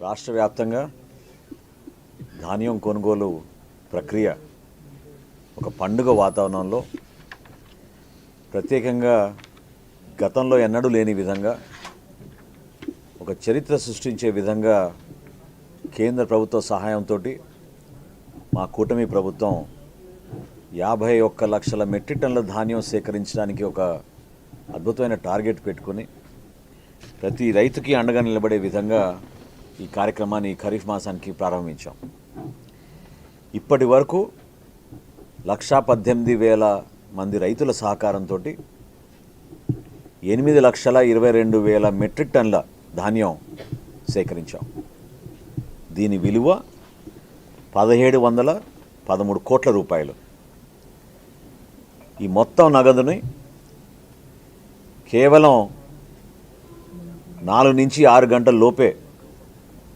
రాష్ట్ర వ్యాప్తంగా ధాన్యం కొనుగోలు ప్రక్రియ ఒక పండుగ వాతావరణంలో ప్రత్యేకంగా గతంలో ఎన్నడూ లేని విధంగా ఒక చరిత్ర సృష్టించే విధంగా కేంద్ర ప్రభుత్వ సహాయంతో మా కూటమి ప్రభుత్వం యాభై ఒక్క లక్షల మెట్రిక్ టన్నుల ధాన్యం సేకరించడానికి ఒక అద్భుతమైన టార్గెట్ పెట్టుకుని ప్రతి రైతుకి అండగా నిలబడే విధంగా ఈ కార్యక్రమాన్ని ఖరీఫ్ మాసానికి ప్రారంభించాం. ఇప్పటి వరకు లక్షా పద్దెనిమిది వేల మంది రైతుల సహకారంతో ఎనిమిది లక్షల ఇరవై రెండు వేల మెట్రిక్ టన్నుల ధాన్యం సేకరించాం. దీని విలువ పదిహేడు వందల పదమూడు కోట్ల రూపాయలు. ఈ మొత్తం నగదుని కేవలం నాలుగు నుంచి ఆరు గంటల లోపే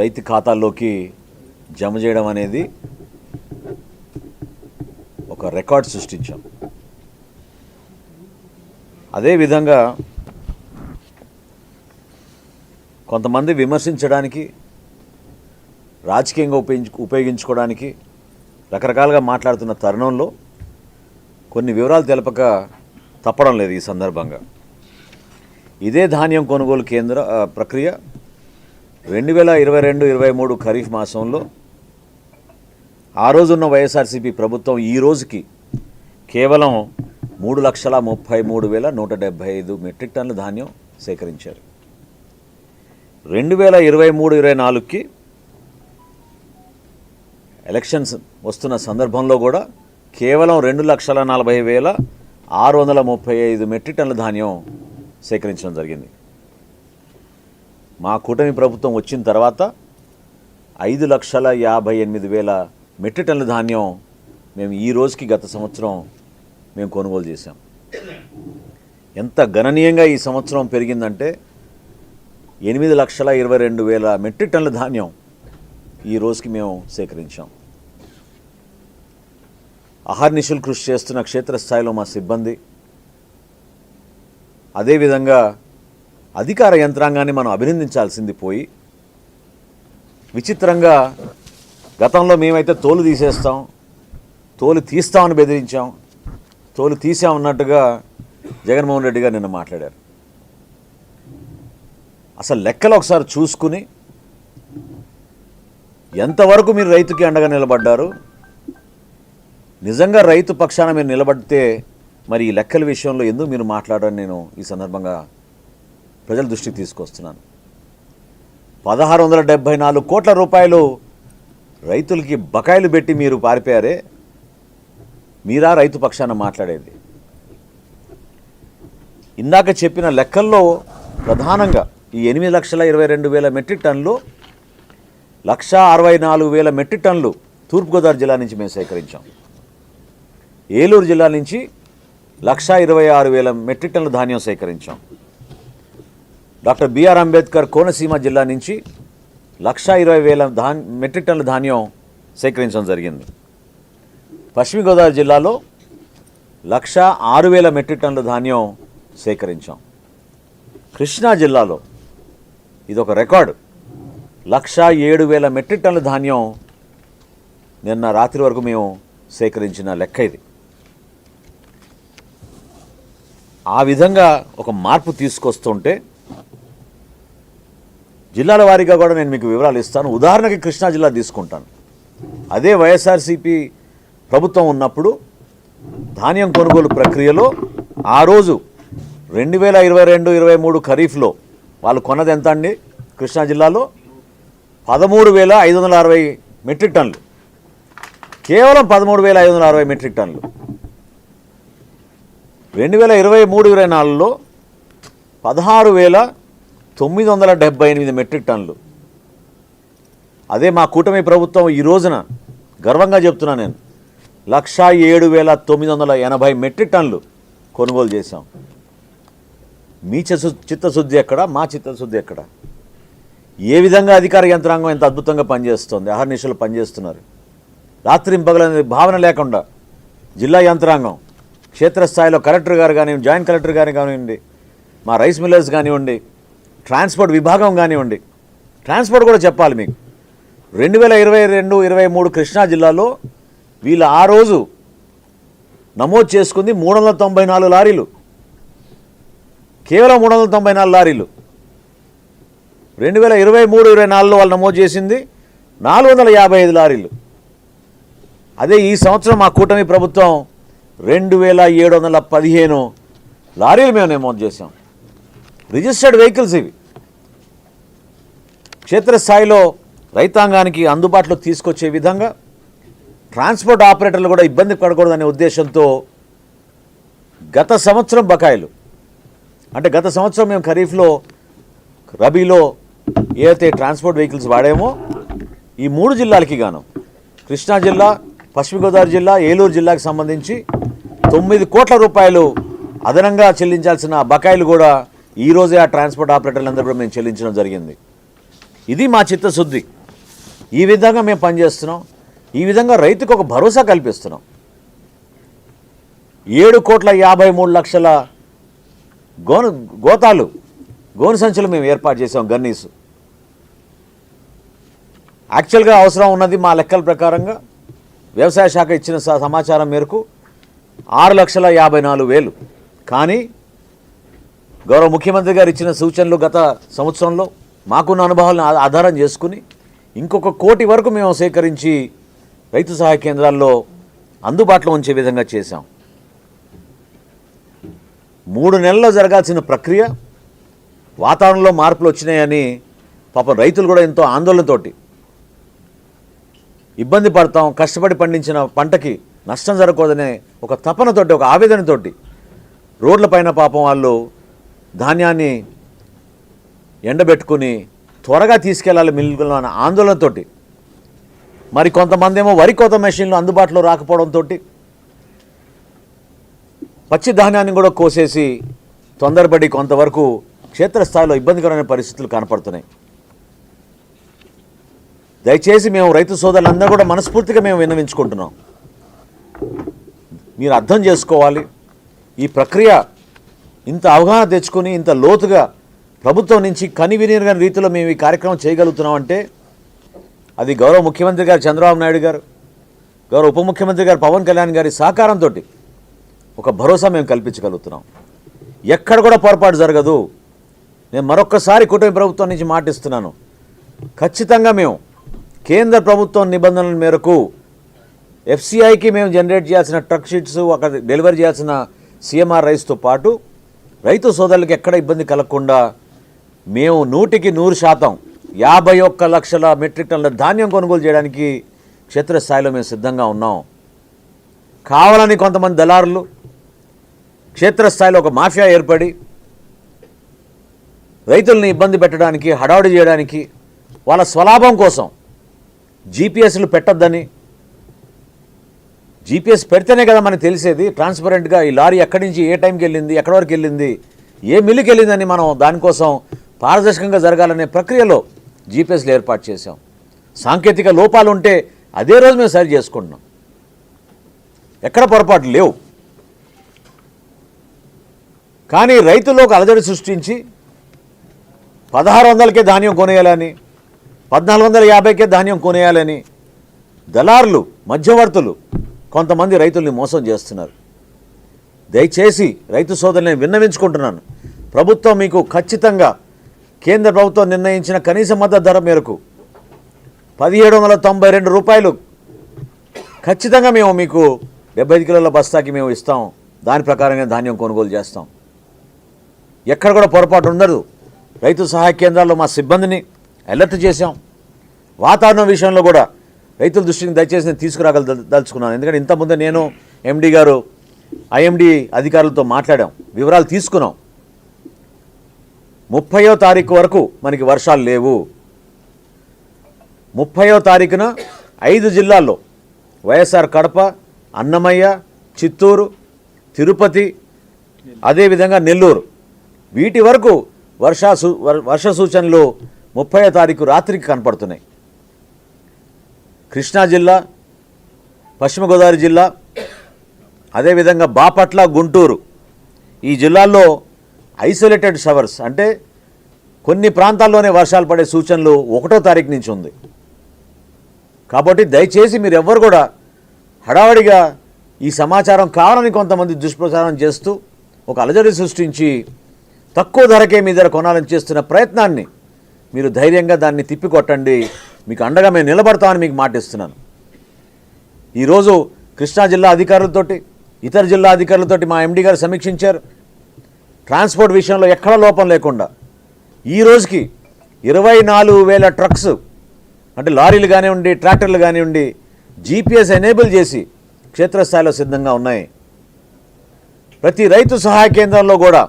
రైతు ఖాతాల్లోకి జమ చేయడం అనేది ఒక రికార్డ్ సృష్టించాం. అదేవిధంగా కొంతమంది విమర్శించడానికి రాజకీయంగా ఉపయోగించు ఉపయోగించుకోవడానికి రకరకాలుగా మాట్లాడుతున్న తరుణంలో కొన్ని వివరాలు తెలపక తప్పడం లేదు ఈ సందర్భంగా. ఇదే ధాన్యం కొనుగోలు కేంద్ర ప్రక్రియ రెండు వేల ఇరవై రెండు ఇరవై మూడు ఖరీఫ్ మాసంలో ఆ రోజున్న వైఎస్ఆర్సీపీ ప్రభుత్వం ఈ రోజుకి కేవలం మూడు లక్షల ముప్పై మూడు వేల నూట డెబ్భై ఐదు మెట్రిక్ టన్నుల ధాన్యం సేకరించారు. రెండు వేల ఇరవై మూడు ఇరవై నాలుగుకి ఎలక్షన్స్ వస్తున్న సందర్భంలో కూడా కేవలం రెండు లక్షల నలభై వేల ఆరు వందల ముప్పై ఐదు మెట్రిక్ టన్నుల ధాన్యం సేకరించడం జరిగింది. మా కూటమి ప్రభుత్వం వచ్చిన తర్వాత ఐదు లక్షల యాభై ఎనిమిది వేల మెట్రిక్ టన్నుల ధాన్యం మేము ఈ రోజుకి గత సంవత్సరం మేము కొనుగోలు చేశాం. ఎంత గణనీయంగా ఈ సంవత్సరం పెరిగిందంటే ఎనిమిది లక్షల ఇరవై రెండు వేల మెట్రిక్ టన్నుల ధాన్యం ఈ రోజుకి మేము సేకరించాం. అహర్నిశలు కృషి చేస్తున్న క్షేత్రస్థాయిలో మా సిబ్బంది అదేవిధంగా అధికార యంత్రాంగాన్ని మనం అభినందించాల్సింది పోయి విచిత్రంగా గతంలో మేమైతే తోలు తీసేస్తాం తోలు తీస్తామని బెదిరించాం తోలు తీసామన్నట్టుగా జగన్మోహన్ రెడ్డి గారు నిన్న మాట్లాడారు. అసలు లెక్కలు ఒకసారి చూసుకుని ఎంతవరకు మీరు రైతుకి అండగా నిలబడ్డారు నిజంగా రైతు పక్షాన మీరు నిలబడితే మరి ఈ లెక్కల విషయంలో ఎందుకు మీరు మాట్లాడని నేను ఈ సందర్భంగా ప్రజల దృష్టికి తీసుకొస్తున్నాను. పదహారు వందల డెబ్భై నాలుగు కోట్ల రూపాయలు రైతులకి బకాయిలు పెట్టి మీరు పారిపోయారే? మీరా రైతు పక్షాన మాట్లాడేది? ఇందాక చెప్పిన లెక్కల్లో ప్రధానంగా ఈ ఎనిమిది లక్షల ఇరవై రెండు వేల మెట్రిక్ టన్నులు లక్ష అరవై నాలుగు వేల మెట్రిక్ టన్లు తూర్పుగోదావరి జిల్లా నుంచి మేము సేకరించాం. ఏలూరు జిల్లా నుంచి లక్ష ఇరవై ఆరు వేల మెట్రిక్ టన్ల ధాన్యం సేకరించాం. డాక్టర్ బిఆర్ అంబేద్కర్ కోనసీమ జిల్లా నుంచి లక్ష ఇరవై వేల ధాన్ మెట్రిక్ టన్నుల ధాన్యం సేకరించడం జరిగింది. పశ్చిమ గోదావరి జిల్లాలో లక్ష ఆరు వేల మెట్రిక్ టన్నుల ధాన్యం సేకరించాం. కృష్ణా జిల్లాలో ఇది ఒక రికార్డు. లక్ష ఏడు వేల మెట్రిక్ టన్నుల ధాన్యం నిన్న రాత్రి వరకు మేము సేకరించిన లెక్క ఇది. ఆ విధంగా ఒక మార్పు తీసుకొస్తుంటే జిల్లాల వారీగా కూడా నేను మీకు వివరాలు ఇస్తాను. ఉదాహరణకి కృష్ణా జిల్లా తీసుకుంటాను. అదే వైఎస్ఆర్సీపీ ప్రభుత్వం ఉన్నప్పుడు ధాన్యం కొనుగోలు ప్రక్రియలో ఆ రోజు రెండు వేల ఇరవై రెండు ఇరవై మూడు ఖరీఫ్లో వాళ్ళు కొన్నది ఎంత అండి? కృష్ణా జిల్లాలో పదమూడు వేల ఐదు వందల అరవై మెట్రిక్ టన్లు కేవలం పదమూడు వేల ఐదు వందల అరవై మెట్రిక్ టన్నులు. రెండు వేల ఇరవై మూడు ఇరవై నాలుగులో పదహారు వేల తొమ్మిది వందల డెబ్బై ఎనిమిది మెట్రిక్ టన్నులు. అదే మా కూటమి ప్రభుత్వం ఈ రోజున గర్వంగా చెప్తున్నా నేను. లక్షా ఏడు వేల తొమ్మిది వందల ఎనభై మెట్రిక్ టన్నులు కొనుగోలు చేశాం. మీ చిత్తశుద్ధి ఎక్కడ? మా చిత్తశుద్ధి ఎక్కడ? ఏ విధంగా అధికార యంత్రాంగం ఎంత అద్భుతంగా పనిచేస్తుంది అహర్నిశలు పనిచేస్తున్నారు? రాత్రింపగలనే భావన లేకుండా జిల్లా యంత్రాంగం క్షేత్రస్థాయిలో కలెక్టర్ గారు కానివ్వండి జాయింట్ కలెక్టర్ గారు కానివ్వండి మా రైస్ మిల్లర్స్ కానివ్వండి ట్రాన్స్పోర్ట్ విభాగం కానివ్వండి. ట్రాన్స్పోర్ట్ కూడా చెప్పాలి మీకు. రెండు వేల ఇరవై రెండు ఇరవై మూడు కృష్ణా జిల్లాలో వీళ్ళు ఆ రోజు నమోదు చేసుకుంది మూడు వందల తొంభై నాలుగు లారీలు. కేవలం మూడు వందల తొంభై నాలుగు లారీలు. రెండు వేల ఇరవై మూడు ఇరవై నాలుగులో వాళ్ళు నమోదు చేసింది నాలుగు వందల యాభై ఐదు లారీలు. అదే ఈ సంవత్సరం మా కూటమి ప్రభుత్వం రెండు వేల ఏడు వందల పదిహేను లారీలు మేము నమోదు చేసాం రిజిస్టర్డ్ వెహికల్స్ ఇవి. క్షేత్రస్థాయిలో రైతాంగానికి అందుబాటులో తీసుకొచ్చే విధంగా ట్రాన్స్పోర్ట్ ఆపరేటర్లు కూడా ఇబ్బంది పడకూడదనే ఉద్దేశంతో గత సంవత్సరం బకాయిలు అంటే గత సంవత్సరం మేము ఖరీఫ్లో రబీలో ఏదైతే ట్రాన్స్పోర్ట్ వెహికల్స్ వాడామో ఈ మూడు జిల్లాలకి గాను కృష్ణా జిల్లా పశ్చిమ గోదావరి జిల్లా ఏలూరు జిల్లాకు సంబంధించి తొమ్మిది కోట్ల రూపాయలు అదనంగా చెల్లించాల్సిన బకాయిలు కూడా ఈ ఆ ట్రాన్స్పోర్ట్ ఆపరేటర్లందరూ కూడా మేము చెల్లించడం జరిగింది. ఇది మా చిత్తశుద్ధి. ఈ విధంగా మేము పనిచేస్తున్నాం. ఈ విధంగా రైతుకు ఒక భరోసా కల్పిస్తున్నాం. ఏడు కోట్ల యాభై మూడు లక్షల గోను గోతాలు గోను సంచులు మేము ఏర్పాటు చేసాం గన్నీసు. యాక్చువల్గా అవసరం ఉన్నది మా లెక్కల ప్రకారంగా వ్యవసాయ శాఖ ఇచ్చిన స- సమాచారం మేరకు ఆరు లక్షల యాభై నాలుగు వేలు. కానీ గౌరవ ముఖ్యమంత్రి గారు ఇచ్చిన సూచనలు గత సంవత్సరంలో మాకున్న అనుభవాలను ఆధారం చేసుకుని ఇంకొక కోటి వరకు మేము సేకరించి రైతు సహాయ కేంద్రాల్లో అందుబాటులో ఉంచే విధంగా చేశాం. మూడు నెలల్లో జరగాల్సిన ప్రక్రియ వాతావరణంలో మార్పులు వచ్చినాయని పాపం రైతులు కూడా ఎంతో ఆందోళనతోటి ఇబ్బంది పడతాం కష్టపడి పండించిన పంటకి నష్టం జరగకూడదనే ఒక తపనతోటి ఒక ఆవేదనతోటి రోడ్లపైన పాపం వాళ్ళు ధాన్యాన్ని ఎండబెట్టుకుని త్వరగా తీసుకెళ్ళాలి మిల్లులో అన్న ఆందోళనతో మరి కొంతమంది ఏమో వరి కోత మెషిన్లు అందుబాటులో రాకపోవడంతో పచ్చి ధాన్యాన్ని కూడా కోసేసి తొందరపడి కొంతవరకు క్షేత్రస్థాయిలో ఇబ్బందికరమైన పరిస్థితులు కనపడుతున్నాయి. దయచేసి మేము రైతు సోదరులందరూ కూడా మనస్ఫూర్తిగా మేము విన్నవించుకుంటున్నాం. మీరు అర్థం చేసుకోవాలి. ఈ ప్రక్రియ ఇంత అవగాహన తెచ్చుకొని ఇంత లోతుగా ప్రభుత్వం నుంచి కని రీతిలో మేము ఈ కార్యక్రమం చేయగలుగుతున్నాం అంటే అది గౌరవ ముఖ్యమంత్రి గారు చంద్రబాబు నాయుడు గారు గౌరవ ఉప ముఖ్యమంత్రి గారు పవన్ కళ్యాణ్ గారి సహకారంతో ఒక భరోసా మేము కల్పించగలుగుతున్నాం. ఎక్కడ కూడా పొరపాటు జరగదు. నేను మరొక్కసారి కూటమి ప్రభుత్వం నుంచి మాటిస్తున్నాను ఖచ్చితంగా మేము కేంద్ర ప్రభుత్వం నిబంధనల మేరకు ఎఫ్సిఐకి మేము జనరేట్ చేయాల్సిన ట్రక్ షీట్స్ అక్కడ డెలివరీ చేయాల్సిన సిఎంఆర్ రైస్తో పాటు రైతు సోదరులకు ఎక్కడ ఇబ్బంది కలగకుండా మేము నూటికి నూరు శాతం యాభై ఒక్క లక్షల మెట్రిక్ టన్నుల ధాన్యం కొనుగోలు చేయడానికి క్షేత్రస్థాయిలో మేము సిద్ధంగా ఉన్నాం. కావాలని కొంతమంది దళారులు క్షేత్రస్థాయిలో ఒక మాఫియా ఏర్పడి రైతుల్ని ఇబ్బంది పెట్టడానికి హడావుడి చేయడానికి వాళ్ళ స్వలాభం కోసం జీపీఎస్లు పెట్టద్దని జీపీఎస్ పెడితేనే కదా మనకు తెలిసేది. ట్రాన్స్పరెంట్గా ఈ లారీ ఎక్కడి నుంచి ఏ టైంకి వెళ్ళింది ఎక్కడి వరకు వెళ్ళింది ఏ మిల్లుకి వెళ్ళిందని మనం దానికోసం పారదర్శకంగా జరగాలనే ప్రక్రియలో జీపీఎస్లు ఏర్పాటు చేశాం. సాంకేతిక లోపాలు ఉంటే అదే రోజు మేము సరి చేసుకుంటున్నాం. ఎక్కడ పొరపాట్లు లేవు. కానీ రైతుల్లో ఒక అలజడి సృష్టించి పదహారు వందలకే ధాన్యం కొనేయాలని పద్నాలుగు వందల యాభైకే ధాన్యం కొనేయాలని దళారులు మధ్యవర్తులు కొంతమంది రైతుల్ని మోసం చేస్తున్నారు. దయచేసి రైతు సోదరులను విన్నవించుకుంటున్నాను. ప్రభుత్వం మీకు ఖచ్చితంగా కేంద్ర ప్రభుత్వం నిర్ణయించిన కనీస మద్దతు ధర మేరకు పదిహేడు వందల తొంభై రెండు రూపాయలు ఖచ్చితంగా మేము మీకు డెబ్బై ఐదు కిలోల బస్తాకి మేము ఇస్తాం. దాని ప్రకారంగా ధాన్యం కొనుగోలు చేస్తాం. ఎక్కడ కూడా పొరపాటు ఉండదు. రైతు సహాయ కేంద్రాల్లో మా సిబ్బందిని అలర్ట్ చేశాం. వాతావరణం విషయంలో కూడా రైతుల దృష్టిని దయచేసి నేను తీసుకురాగల దలుచుకున్నాను. ఎందుకంటే ఇంతకుముందే నేను ఎండి గారు ఐఎండి అధికారులతో మాట్లాడాం. వివరాలు తీసుకున్నాం. ముప్పయో తారీఖు వరకు మనకి వర్షాలు లేవు. ముప్పయో తారీఖున ఐదు జిల్లాల్లో వైఎస్ఆర్ కడప అన్నమయ్య చిత్తూరు తిరుపతి అదేవిధంగా నెల్లూరు. వీటి వరకు వర్ష సూ- వర్ష సూచనలు ముప్పై తారీఖు రాత్రికి కనపడుతున్నాయి. కృష్ణా జిల్లా పశ్చిమ గోదావరి జిల్లా అదేవిధంగా బాపట్ల గుంటూరు. ఈ జిల్లాల్లో ఐసోలేటెడ్ షవర్స్ అంటే కొన్ని ప్రాంతాల్లోనే వర్షాలు పడే సూచనలు ఒకటో తారీఖు నుంచి ఉంది. కాబట్టి దయచేసి మీరు ఎవ్వరు కూడా హడావడిగా ఈ సమాచారం కావాలని కొంతమంది దుష్ప్రచారం చేస్తూ ఒక అలజడి సృష్టించి తక్కువ ధరకే మీ ధర కొనాలని చేస్తున్న ప్రయత్నాన్ని మీరు ధైర్యంగా దాన్ని తిప్పికొట్టండి. మీకు అండగా మేము నిలబడతామని మీకు మాటిస్తున్నాను. ఈరోజు కృష్ణా జిల్లా అధికారులతోటి ఇతర జిల్లా అధికారులతోటి మా ఎండీ గారు సమీక్షించారు. ట్రాన్స్పోర్ట్ విషయంలో ఎక్కడ లోపం లేకుండా ఈ రోజుకి ఇరవై నాలుగు వేల ట్రక్స్ అంటే లారీలు కానివ్వండి ట్రాక్టర్లు కానివ్వండి జీపీఎస్ ఎనేబుల్ చేసి క్షేత్రస్థాయిలో సిద్ధంగా ఉన్నాయి. ప్రతి రైతు సహాయ కేంద్రంలో కూడా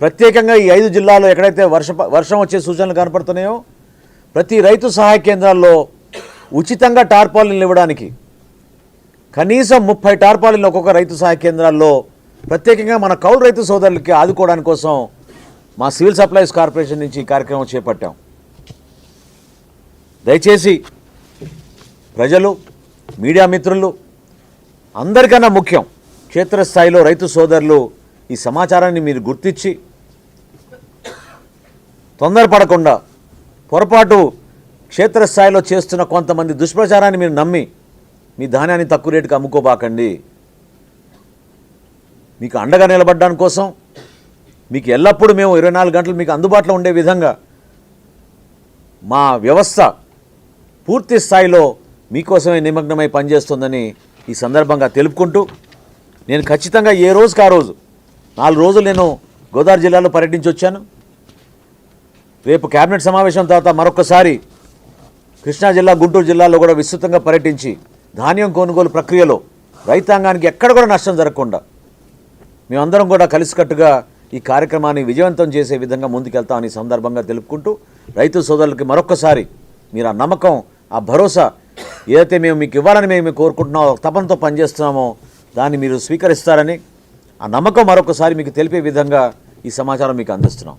ప్రత్యేకంగా ఈ ఐదు జిల్లాలో ఎక్కడైతే వర్ష వర్షం వచ్చే సూచనలు కనపడుతున్నాయో ప్రతి రైతు సహాయ కేంద్రాల్లో ఉచితంగా టార్పాలిన్లు ఇవ్వడానికి కనీసం ముప్పై టార్పాలిన్లు ఒక్కొక్క రైతు సహాయ కేంద్రాల్లో ప్రత్యేకంగా మన కౌలు రైతు సోదరులకి ఆదుకోవడానికి కోసం మా సివిల్ సప్లైస్ కార్పొరేషన్ నుంచి ఈ కార్యక్రమం చేపట్టాం. దయచేసి ప్రజలు మీడియా మిత్రులు అందరికన్నా ముఖ్యం క్షేత్రస్థాయిలో రైతు సోదరులు ఈ సమాచారాన్ని మీరు గుర్తించి తొందరపడకుండా పొరపాటు క్షేత్రస్థాయిలో చేస్తున్న కొంతమంది దుష్ప్రచారాన్ని మీరు నమ్మి మీ ధాన్యాన్ని తక్కువ రేటుకి అమ్ముకోబాకండి. మీకు అండగా నిలబడ్డాని కోసం మీకు ఎల్లప్పుడూ మేము ఇరవై నాలుగు గంటలు మీకు అందుబాటులో ఉండే విధంగా మా వ్యవస్థ పూర్తి స్థాయిలో మీకోసమే నిమగ్నమై పనిచేస్తుందని ఈ సందర్భంగా తెలుపుకుంటూ నేను ఖచ్చితంగా ఏ రోజుకి ఆ రోజు నాలుగు రోజులు నేను గోదావరి జిల్లాలో పర్యటించి వచ్చాను. రేపు కేబినెట్ సమావేశం తర్వాత మరొకసారి కృష్ణా జిల్లా గుంటూరు జిల్లాలో కూడా విస్తృతంగా పర్యటించి ధాన్యం కొనుగోలు ప్రక్రియలో రైతాంగానికి ఎక్కడ కూడా నష్టం జరగకుండా మేమందరం కూడా కలిసికట్టుగా ఈ కార్యక్రమాన్ని విజయవంతం చేసే విధంగా ముందుకెళ్తామని ఈ సందర్భంగా తెలుపుకుంటూ రైతు సోదరులకి మరొక్కసారి మీరు ఆ నమ్మకం ఆ భరోసా ఏదైతే మేము మీకు ఇవ్వాలని మేము కోరుకుంటున్నామో తపనతో పనిచేస్తున్నామో దాన్ని మీరు స్వీకరిస్తారని ఆ నమ్మకం మరొకసారి మీకు తెలిపే విధంగా ఈ సమాచారం మీకు అందిస్తున్నాం.